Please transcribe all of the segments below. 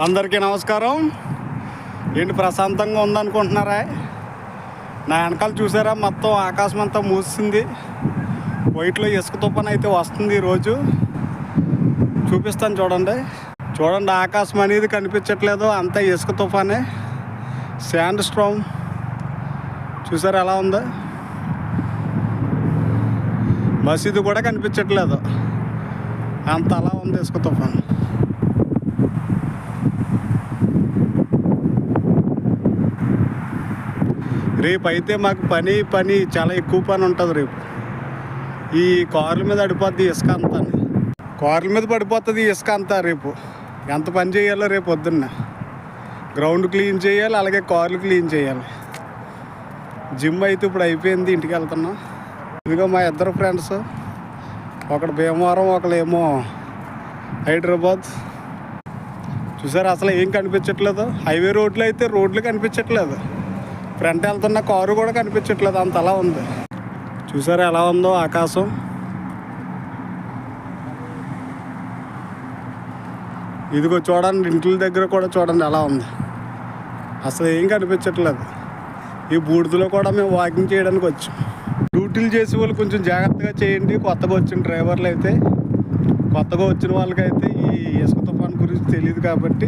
అందరికీ నమస్కారం. ఏంటి ప్రశాంతంగా ఉందనుకుంటున్నారా? నా వెనకాల చూసారా? మొత్తం ఆకాశం అంతా మూసింది. వైట్లో ఇసుక తుఫాన్ అయితే వస్తుంది ఈరోజు. చూపిస్తాను చూడండి. చూడండి ఆకాశం అనేది కనిపించట్లేదు. అంతా ఇసుక తుఫానే. శాండ్ స్ట్రామ్ చూసారా ఎలా ఉందో? మసీదు కూడా కనిపించట్లేదు. అంత అలా ఉంది ఇసుక తుఫాన్. రేపు అయితే మాకు పని పని చాలా ఎక్కువ పని ఉంటుంది రేపు. ఈ కార్ల మీద పడిపోద్ది ఇసుక అంతా. కార్ల మీద పడిపోతుంది ఇసుక అంతా రేపు. ఎంత పని చేయాలో రేపు పొద్దున్న. గ్రౌండ్ క్లీన్ చేయాలి అలాగే కార్లు క్లీన్ చేయాలి. జిమ్ అయితే ఇప్పుడు అయిపోయింది ఇంటికి వెళ్తున్నాం. ఇదిగో మా ఇద్దరు ఫ్రెండ్స్. ఒకడు భీమవరం ఒకళ్ళేమో హైదరాబాద్. చూసారు అసలు ఏం కనిపించట్లేదు. హైవే రోడ్లు అయితే రోడ్లు కనిపించట్లేదు. ఫ్రంట్ వెళ్తున్న కారు కూడా కనిపించట్లేదు అంత అలా ఉంది. చూసారా ఎలా ఉందో ఆకాశం? ఇదిగో చూడండి ఇంట్ల దగ్గర కూడా చూడండి ఎలా ఉంది. అసలు ఏం కనిపించట్లేదు. ఈ బూడిదలో కూడా మేము వాకింగ్ చేయడానికి వచ్చాం. డ్యూటీలు చేసే వాళ్ళు కొంచెం జాగ్రత్తగా చేయండి కొత్తగా వచ్చిన డ్రైవర్లు అయితే. కొత్తగా వచ్చిన వాళ్ళకైతే ఈ ఇసుక తుఫాన్ గురించి తెలియదు కాబట్టి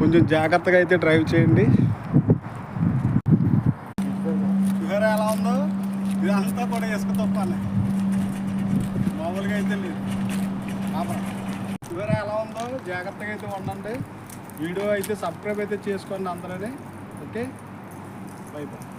కొంచెం జాగ్రత్తగా అయితే డ్రైవ్ చేయండి. ఇదంతా కూడా ఇసుక తుప్పాలి. మామూలుగా అయితే లేదు. ఆపరా. ఎలా ఉందో జాగ్రత్తగా అయితే ఉండండి. వీడియో అయితే సబ్స్క్రైబ్ అయితే చేసుకోండి అందరూ ఓకే? Bye bye